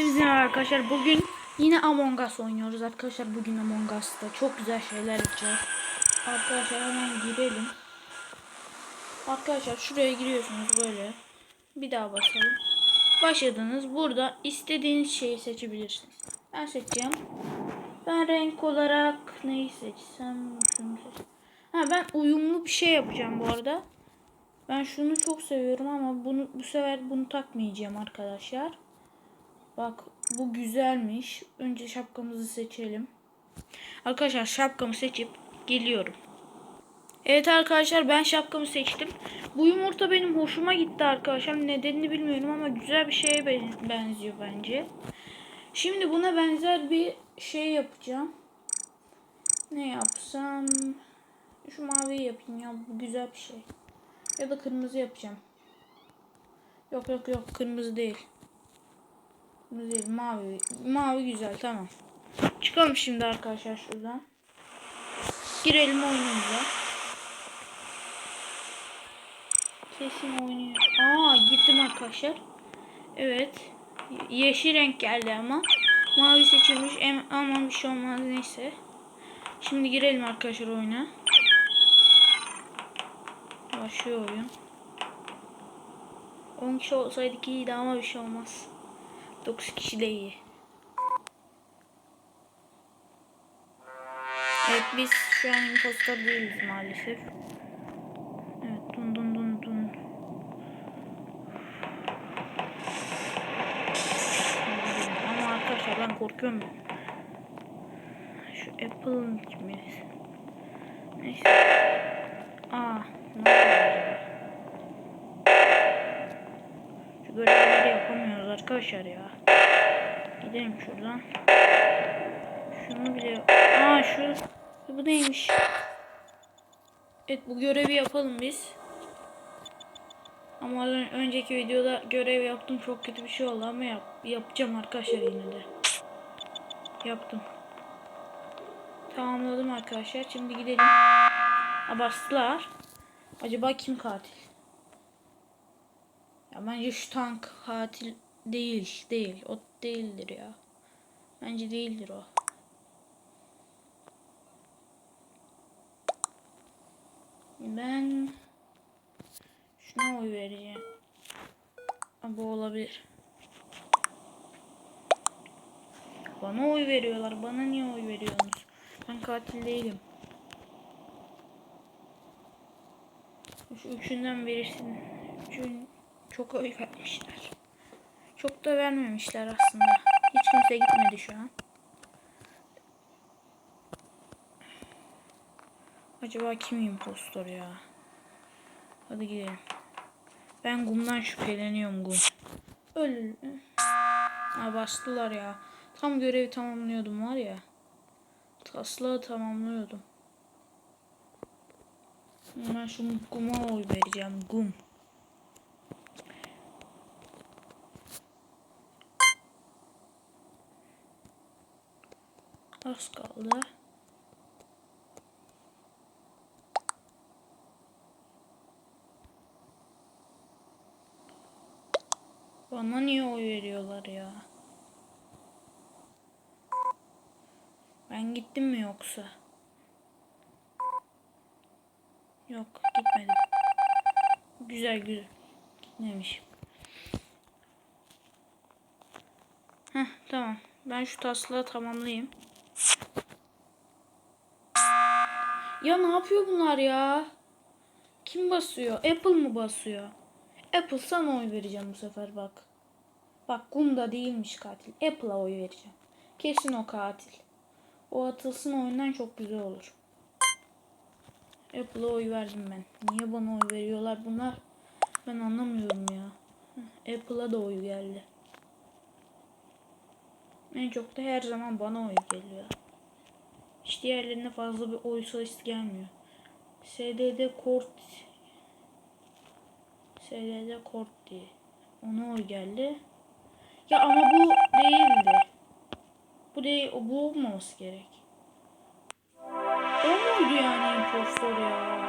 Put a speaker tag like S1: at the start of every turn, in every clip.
S1: Hepinize arkadaşlar. Bugün yine Among Us oynuyoruz arkadaşlar. Bugün Among Us'ta çok güzel şeyler yapacağız. Arkadaşlar hemen girelim. Arkadaşlar şuraya giriyorsunuz böyle. Bir daha basalım. Başladınız. Burada istediğiniz şeyi seçebilirsiniz. Ben seçeceğim. Ben renk olarak neyi seçsem? Ha ben uyumlu bir şey yapacağım bu arada. Ben şunu çok seviyorum ama bunu bu sefer bunu takmayacağım arkadaşlar. Bak bu güzelmiş. Önce şapkamızı seçelim. Arkadaşlar şapkamı seçip geliyorum. Evet arkadaşlar ben şapkamı seçtim. Bu yumurta benim hoşuma gitti arkadaşlar. Nedenini bilmiyorum ama güzel bir şeye ben- benziyor bence. Şimdi buna benzer bir şey yapacağım. Ne yapsam? Şu maviyi yapayım ya. Bu güzel bir şey. Ya da kırmızı yapacağım. Yok yok yok kırmızı değil. Değil mavi. Mavi güzel tamam. Çıkalım şimdi arkadaşlar şuradan. Girelim oyunumuza. Sesim oynuyor. Aa gittim arkadaşlar. Evet. Ye- Yeşil renk geldi ama. Mavi seçilmiş ama bir şey olmaz neyse. Şimdi girelim arkadaşlar oyuna. Başlıyor oyun. 10 kişi olsaydık iyiydi ama bir şey olmaz. 9 kişi de iyi. Evet biz şu an impostor değiliz maalesef. Evet dun dun dun dun. Ama arkadaşlar ben korkuyorum. Şu Apple'ın kimi? Neyse. Aa, arkadaşlar ya. Gidelim şuradan. Şunu bile... Aa şu... Bu neymiş? Evet bu görevi yapalım biz. Ama ön- önceki videoda görev yaptım çok kötü bir şey oldu ama yap, yapacağım arkadaşlar yine de. Yaptım. Tamamladım arkadaşlar. Şimdi gidelim. Ha. Acaba kim katil? Ya bence şu tank katil değil. Değil. O değildir ya. Bence değildir o. Ben şuna oy vereceğim. Bu olabilir. Bana oy veriyorlar. Bana niye oy veriyorsunuz? Ben katil değilim. Şu üçünden verirsin. Üçün çok oy vermişler. Çok da vermemişler aslında. Hiç kimse gitmedi şu an. Acaba kim impostor ya? Hadi gidelim. Ben Gum'dan şüpheleniyorum Gum. Öl. Ha bastılar ya. Tam görevi tamamlıyordum var ya. Taslağı tamamlıyordum. Ben şu Gum'a oy vereceğim. Gum. Az kaldı. Bana niye oy veriyorlar ya? Ben gittim mi yoksa? Yok gitmedim. Güzel güzel. Gitmemişim. Heh tamam. Ben şu taslağı tamamlayayım. Ya ne yapıyor bunlar ya? Kim basıyor? Apple mı basıyor? Apple sana oy vereceğim bu sefer bak. Bak Gunda değilmiş katil. Apple'a oy vereceğim. Kesin o katil. O atılsın oyundan çok güzel olur. Apple'a oy verdim ben. Niye bana oy veriyorlar bunlar? Ben anlamıyorum ya. Apple'a da oy geldi. En çok da her zaman bana oy geliyor. Hiç diğerlerine fazla bir oy sayısı gelmiyor. SDD Kort SDD Kort diye. Ona oy geldi. Ya ama bu değildi. Bu değil, bu olmaması gerek. O muydu yani impostor ya?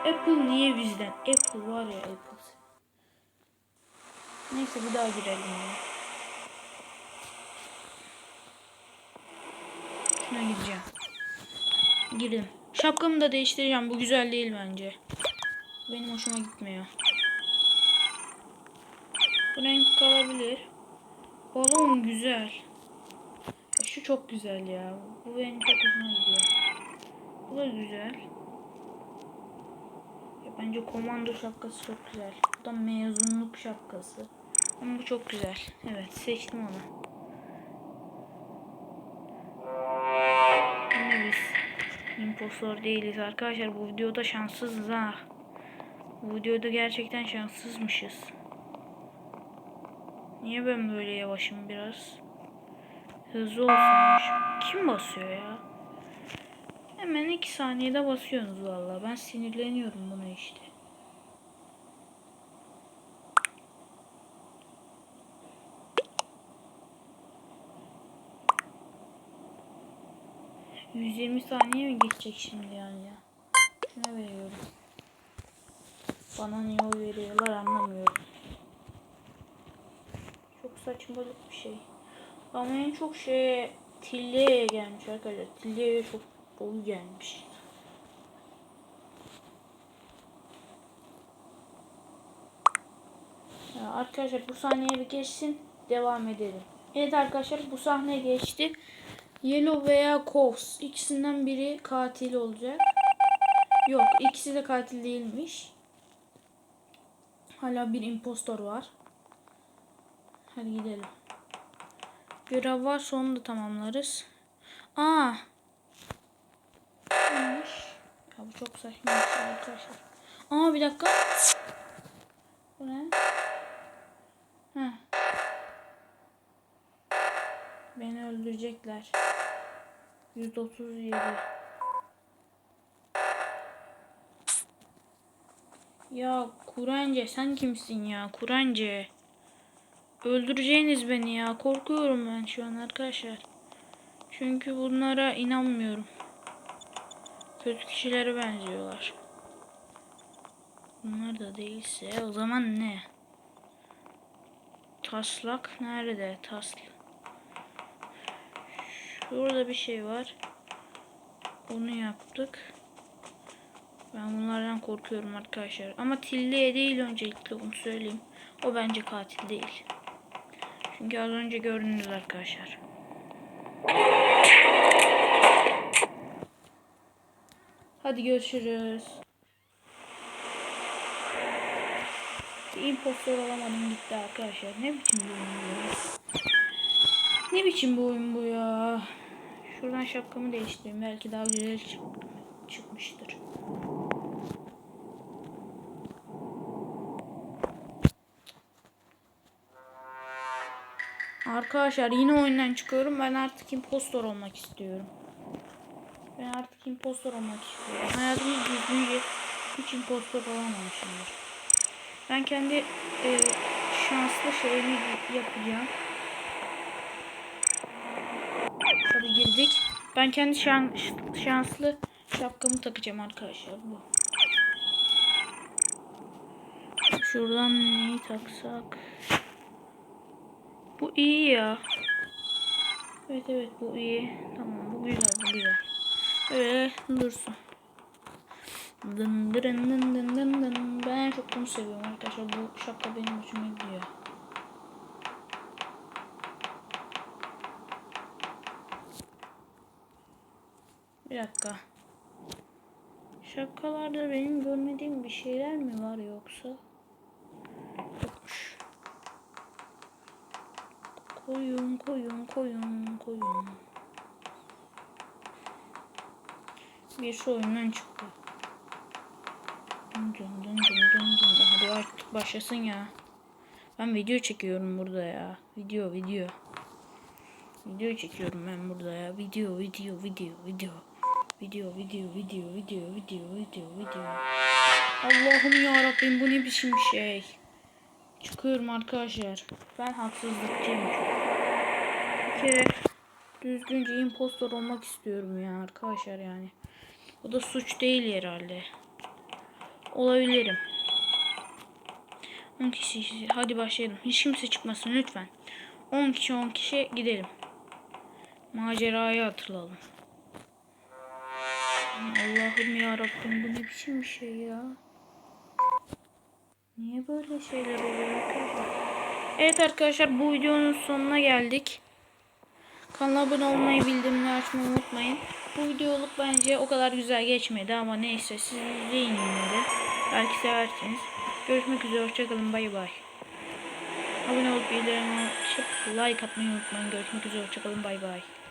S1: Apple niye bizden? Apple var ya Apple. Neyse bir daha girelim ya. Şuna gireceğim. Girdim. Şapkamı da değiştireceğim. Bu güzel değil bence. Benim hoşuma gitmiyor. Bu renk kalabilir. Balon güzel. Şu çok güzel ya. Bu benim çok hoşuma gidiyor. Bu da güzel. Ya bence komando şapkası çok güzel. Bu da mezunluk şapkası. Ama bu çok güzel. Evet seçtim onu. İmpostor değiliz arkadaşlar. Bu videoda şanssızız ha. Bu videoda gerçekten şanssızmışız. Niye ben böyle yavaşım biraz? Hızlı olsaymış. Kim basıyor ya? Hemen iki saniyede basıyorsunuz valla. Ben sinirleniyorum buna işte. ...120 saniye mi geçecek şimdi yani ya? Şuna veriyorum. Bana niye oy veriyorlar anlamıyorum. Çok saçmalık bir şey. Ama en çok şey Tille'ye gelmiş arkadaşlar. Tille'ye çok oy gelmiş. Ya arkadaşlar bu sahneye bir geçsin. Devam edelim. Evet arkadaşlar bu sahne geçti. Yellow veya Coves ikisinden biri katil olacak. Yok ikisi de katil değilmiş. Hala bir impostor var. Hadi gidelim. Görev var onu da tamamlarız. Aa. Neymiş? Ya bu çok saçma şey arkadaşlar. Aa bir dakika. Bu ne? Öldürecekler. 137. Ya Kurence sen kimsin ya? Kurence. Öldüreceğiniz beni ya. Korkuyorum ben şu an arkadaşlar. Çünkü bunlara inanmıyorum. Kötü kişilere benziyorlar. Bunlar da değilse o zaman ne? Taslak nerede? Taslak. Şurada bir şey var. Onu yaptık. Ben bunlardan korkuyorum arkadaşlar. Ama Tilli'ye değil öncelikle onu söyleyeyim. O bence katil değil. Çünkü az önce gördünüz arkadaşlar. Hadi görüşürüz. Bir impostor olamadım gitti arkadaşlar. Ne biçim bir? Ne biçim bir oyun bu ya? Şuradan şapkamı değiştireyim. Belki daha güzel çık çıkmıştır. Arkadaşlar yine oyundan çıkıyorum. Ben artık impostor olmak istiyorum. Ben artık impostor olmak istiyorum. Hayatımda düzgünce hiç impostor olamamışımdır. Ben kendi e, şanslı şeyimi yapacağım. Hadi girdik. Ben kendi şan, şanslı şapkamı takacağım arkadaşlar. Bu. Şuradan neyi taksak? Bu iyi ya. Evet evet bu iyi. Tamam bu güzel bu güzel. Öyle dursun. Dın dın dın dın dın dın. Ben çok bunu seviyorum arkadaşlar. Bu şapka benim hoşuma gidiyor. Dakika. Şapkalarda benim görmediğim bir şeyler mi var yoksa? Yokmuş. Koyun koyun koyun koyun. Bir şu oyundan çıktı. Dın dın dın dın dın dın. Hadi artık başlasın ya. Ben video çekiyorum burada ya. Video video. Video çekiyorum ben burada ya. Video video video video. Video video video video video video video. Allah'ım ya Rabbim bu ne biçim bir şey. Çıkıyorum arkadaşlar. Ben haksızlıkçıyım. Bir kere düzgünce impostor olmak istiyorum ya arkadaşlar yani. Bu da suç değil herhalde. Olabilirim. 10 kişi hadi başlayalım. Hiç kimse çıkmasın lütfen. 10 kişi 10 kişi gidelim. Macerayı hatırlayalım. Allah'ım ya Rabbim bu ne biçim bir şey ya? Niye böyle şeyler oluyor arkadaşlar? Evet arkadaşlar bu videonun sonuna geldik. Kanala abone olmayı, bildirimleri açmayı unutmayın. Bu videoluk bence o kadar güzel geçmedi ama neyse siz izleyin yine de. Belki seversiniz. Görüşmek üzere hoşçakalın bay bay. Abone olup bildirimleri açıp like atmayı unutmayın. Görüşmek üzere hoşçakalın bay bay.